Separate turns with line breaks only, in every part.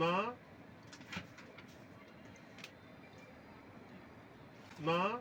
ਨਾ ਨਾ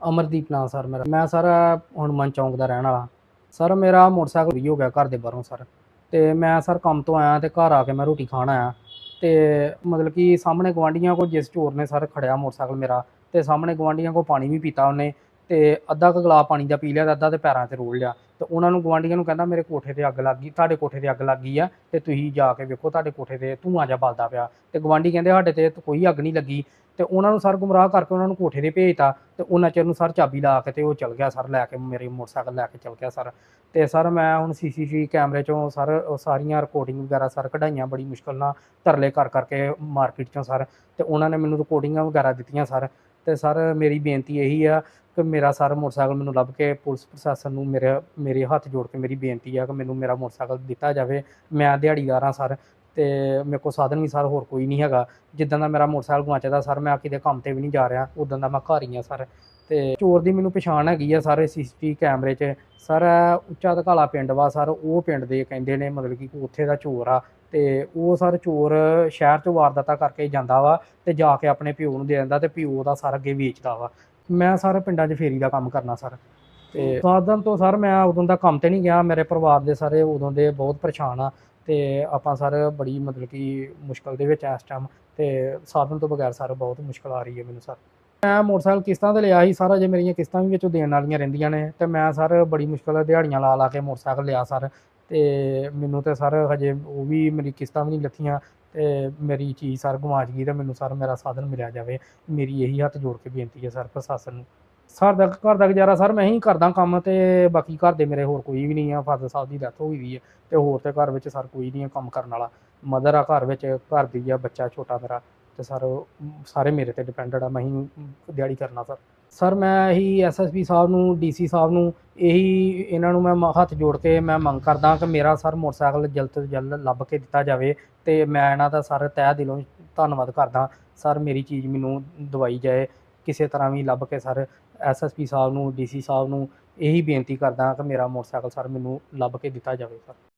ਅਮਰਦੀਪ ਨਾਂ ਸਰ ਮੇਰਾ। ਮੈਂ ਸਰ ਹਨੂੰਮਾਨ ਚੌਂਕ ਦਾ ਰਹਿਣ ਵਾਲਾ। ਸਰ ਮੇਰਾ ਮੋਟਰਸਾਈਕਲ ਵੀ ਹੋ ਗਿਆ ਘਰ ਦੇ ਬਾਹਰੋਂ ਸਰ। ਤੇ ਮੈਂ ਸਰ ਕੰਮ ਤੋਂ ਆਇਆ ਤੇ ਘਰ ਆ ਕੇ ਮੈਂ ਰੋਟੀ ਖਾਣ ਆਇਆ। ਤੇ ਮਤਲਬ ਕਿ ਸਾਹਮਣੇ ਗਵਾਂਢੀਆਂ ਕੋਲ ਜਿਸ ਚੋਰ ਨੇ ਸਰ ਖੜਿਆ ਮੋਟਰਸਾਈਕਲ ਮੇਰਾ, ਤੇ ਸਾਹਮਣੇ ਗਵਾਂਢੀਆਂ ਕੋਲ ਪਾਣੀ ਵੀ ਪੀਤਾ ਉਹਨੇ। ਤੇ ਅੱਧਾ ਕੁ ਗਲਾਸ ਪਾਣੀ ਦਾ ਪੀ ਲਿਆ ਤੇ ਅੱਧਾ ਤੇ ਪੈਰਾਂ 'ਤੇ ਰੋਲ ਲਿਆ। ਤੇ ਉਹਨਾਂ ਨੂੰ ਗਵਾਂਢੀਆਂ ਨੂੰ ਕਹਿੰਦਾ, ਮੇਰੇ ਕੋਠੇ ਤੇ ਅੱਗ ਲੱਗ ਗਈ, ਤੁਹਾਡੇ ਕੋਠੇ ਤੇ ਅੱਗ ਲੱਗ ਗਈ ਆ ਤੇ ਤੁਸੀਂ ਜਾ ਕੇ ਵੇਖੋ ਤੁਹਾਡੇ ਕੋਠੇ ਤੇ ਧੂੰਆਂ ਜਿਹਾ ਬਲਦਾ ਪਿਆ। ਤੇ ਗਵਾਂਢੀ ਕਹਿੰਦੇ, ਸਾਡੇ ਤੇ ਕੋਈ ਅੱਗ ਨਹੀਂ ਲੱਗੀ। ਤੇ ਉਹਨਾਂ ਨੂੰ ਸਰ ਗੁੰਮਰਾਹ ਕਰਕੇ ਉਹਨਾਂ ਨੂੰ ਕੋਠੇ ਤੇ ਭੇਜਤਾ ਤੇ ਉਹਨਾਂ ਚਿਰ ਨੂੰ ਸਰ ਚਾਬੀ ਲਾ ਕੇ ਤੇ ਉਹ ਚਲ ਗਿਆ ਸਰ, ਲੈ ਕੇ ਮੇਰੇ ਮੋਟਰਸਾਈਕਲ ਲੈ ਕੇ ਚਲ ਗਿਆ ਸਰ। ਤੇ ਸਰ ਮੈਂ ਹੁਣ ਸੀਸੀਟੀਵੀ ਕੈਮਰੇ ਚੋਂ ਸਰ ਉਹ ਸਾਰੀਆਂ ਰਿਕਾਰਡਿੰਗ ਵਗੈਰਾ ਸਰ ਕਢਾਈਆਂ ਬੜੀ ਮੁਸ਼ਕਲ ਨਾਲ ਤਰਲੇ ਕਰ ਕਰਕੇ ਮਾਰਕੀਟ ਚੋਂ ਸਰ। ਤੇ ਉਹਨਾਂ ਨੇ ਮੈਨੂੰ ਰਿਕਾਰਡਿੰਗਾਂ ਵਗੈਰਾ ਦਿੱਤੀਆਂ ਸਰ। ਤੇ ਸਰ ਮੇਰੀ ਬੇਨਤੀ ਇਹੀ ਆ ਕਿ ਮੇਰਾ ਸਰ ਮੋਟਰਸਾਈਕਲ ਮੈਨੂੰ ਲੱਭ ਕੇ ਪੁਲਿਸ ਪ੍ਰਸ਼ਾਸਨ ਨੂੰ ਮੇਰੇ ਮੇਰੇ ਹੱਥ ਜੋੜ ਕੇ ਮੇਰੀ ਬੇਨਤੀ ਆ ਕਿ ਮੈਨੂੰ ਮੇਰਾ ਮੋਟਰਸਾਈਕਲ ਦਿੱਤਾ ਜਾਵੇ। ਮੈਂ ਦਿਹਾੜੀਦਾਰ ਹਾਂ ਸਰ ਤੇ ਮੇਰੇ ਕੋਲ ਸਾਧਨ ਵੀ ਸਰ ਹੋਰ ਕੋਈ ਨਹੀਂ ਹੈਗਾ। ਜਿੱਦਾਂ ਦਾ ਮੇਰਾ ਮੋਟਰਸਾਈਕਲ ਗੁਆਚਦਾ ਸਰ, ਮੈਂ ਕਿਤੇ ਕੰਮ ਤੇ ਵੀ ਨਹੀਂ ਜਾ ਰਿਹਾ। ਉਦੋਂ ਦਾ ਮੈਂ ਘਰ ਹੀ ਆ ਸਰ ਤੇ ਚੋਰ ਦੀ ਮੈਨੂੰ ਪਛਾਣ ਹੈਗੀ ਆ ਸਾਰੇ ਸੀਸੀਟੀਵੀ ਕੈਮਰੇ 'ਚ। ਸਰ ਉੱਚਾ ਧਕਾਲਾ ਪਿੰਡ ਵਾ ਸਰ, ਉਹ ਪਿੰਡ ਦੇ ਕਹਿੰਦੇ ਨੇ ਮਤਲਬ ਕਿ ਉੱਥੇ ਦਾ ਚੋਰ ਆ। ਤੇ ਉਹ ਸਰ ਚੋਰ ਸ਼ਹਿਰ ਚੋਂ ਵਾਰਦਾਤਾਂ ਕਰਕੇ ਜਾਂਦਾ ਵਾ ਤੇ ਜਾ ਕੇ ਆਪਣੇ ਪਿਓ ਨੂੰ ਦੇ ਦਿੰਦਾ ਤੇ ਪਿਓ ਦਾ ਸਰ ਅੱਗੇ ਵੇਚਦਾ ਵਾ। ਮੈਂ ਸਰ ਪਿੰਡਾਂ 'ਚ ਫੇਰੀ ਦਾ ਕੰਮ ਕਰਨਾ ਸਰ। ਤੇ ਸਾਧਨ ਤੋਂ ਸਰ ਮੈਂ ਉਦੋਂ ਦਾ ਕੰਮ ਤੇ ਨਹੀਂ ਗਿਆ, ਮੇਰੇ ਪਰਿਵਾਰ ਦੇ ਸਾਰੇ ਉਦੋਂ ਦੇ ਬਹੁਤ ਪਰੇਸ਼ਾਨ ਆ ਤੇ ਆਪਾਂ ਸਰ ਬੜੀ ਮਤਲਬ ਕਿ ਮੁਸ਼ਕਲ ਦੇ ਵਿੱਚ ਆ ਇਸ ਟਾਈਮ ਤੇ ਸਾਧਨ ਤੋਂ ਬਗੈਰ ਸਰ ਬਹੁਤ ਮੁਸ਼ਕਲ ਆ ਰਹੀ ਹੈ ਮੈਨੂੰ ਸਰ। ਮੈਂ ਮੋਟਰਸਾਈਕਲ ਕਿਸ਼ਤਾਂ ਤੇ ਲਿਆ ਸੀ ਸਾਰਾ ਜੇ ਮੇਰੀਆਂ ਕਿਸ਼ਤਾਂ ਵੀ ਵਿੱਚੋਂ ਦੇਣ ਵਾਲੀਆਂ ਰਹਿੰਦੀਆਂ ਨੇ ਤੇ ਮੈਂ ਸਰ ਬੜੀ ਮੁਸ਼ਕਲ ਦਿਹਾੜੀਆਂ ਲਾ ਲਾ ਕੇ ਮੋਟਰਸਾਈਕਲ ਲਿਆ ਸਰ। ਤੇ ਮੈਨੂੰ ਤੇ ਸਰ ਹਜੇ ਉਹ ਵੀ ਮੇਰੀ ਕਿਸ਼ਤਾਂ ਵੀ ਨਹੀਂ ਲੱਥੀਆਂ ਤੇ ਮੇਰੀ ਚੀਜ਼ ਸਰ ਗਵਾਚ ਗਈ ਤੇ ਮੈਨੂੰ ਸਰ ਮੇਰਾ ਸਾਧਨ ਮਿਲਿਆ ਜਾਵੇ। ਮੇਰੀ ਇਹੀ ਹੱਥ ਜੋੜ ਕੇ ਬੇਨਤੀ ਹੈ ਸਰ ਪ੍ਰਸ਼ਾਸਨ ਨੂੰ। ਸਰ ਦਾ ਘਰ ਦਾ ਗੁਜ਼ਾਰਾ ਸਰ ਮੈਂ ਹੀ ਕਰਦਾ ਕੰਮ ਤੇ ਬਾਕੀ ਘਰ ਦੇ ਮੇਰੇ ਹੋਰ ਕੋਈ ਵੀ ਨਹੀਂ ਆ, ਫਾਦਰ ਸਾਹਿਬ ਦੀ ਡੈਥ ਹੋ ਗਈ ਵੀ ਹੈ ਤੇ ਹੋਰ ਤੇ ਘਰ ਵਿੱਚ ਸਰ ਕੋਈ ਨਹੀਂ ਆ ਕੰਮ ਕਰਨ ਵਾਲਾ। ਮਦਰ ਆ ਘਰ ਵਿੱਚ, ਘਰ ਦੀ ਆ, ਬੱਚਾ ਛੋਟਾ ਮੇਰਾ। ਤੇ ਸਰ, ਸਾਰੇ ਮੇਰੇ ਤੇ ਡਿਪੈਂਡਡ ਆ, ਮੈਂ ਹੀ ਦਿਹਾੜੀ ਕਰਨਾ ਸਰ। ਸਰ, ਮੈਂ ਇਹੀ ਐਸਐਸਪੀ ਸਾਹਿਬ ਨੂੰ ਡੀਸੀ ਸਾਹਿਬ ਨੂੰ, ਇਹੀ ਇਹਨਾਂ ਨੂੰ ਮੈਂ ਮ- ਹੱਥ ਜੋੜ ਕੇ ਮੈਂ ਮੰਗ ਕਰਦਾ ਕਿ ਮੇਰਾ ਸਰ ਮੋਟਰਸਾਈਕਲ ਜਲਦ ਤੋਂ ਜਲਦ ਲੱਭ ਕੇ ਦਿੱਤਾ ਜਾਵੇ ਤੇ ਮੈਂ ਇਹਨਾਂ ਦਾ ਸਰ ਤਹਿ ਦਿਲੋਂ ਧੰਨਵਾਦ ਕਰਦਾ। ਸਰ, ਮੇਰੀ ਚੀਜ਼ ਮੈਨੂੰ ਦਵਾਈ ਜਾਏ, ਕਿਸੇ ਤਰ੍ਹਾਂ ਵੀ ਲੱਭ ਕੇ ਸਰ ਐਸਐਸਪੀ ਸਾਹਿਬ ਨੂੰ ਡੀਸੀ ਸਾਹਿਬ ਨੂੰ ਇਹੀ ਬੇਨਤੀ ਕਰਦਾ ਕਿ ਮੇਰਾ ਮੋਟਰਸਾਈਕਲ ਸਰ ਮੈਨੂੰ ਲੱਭ ਕੇ ਦਿੱਤਾ ਜਾਵੇ ਸਰ।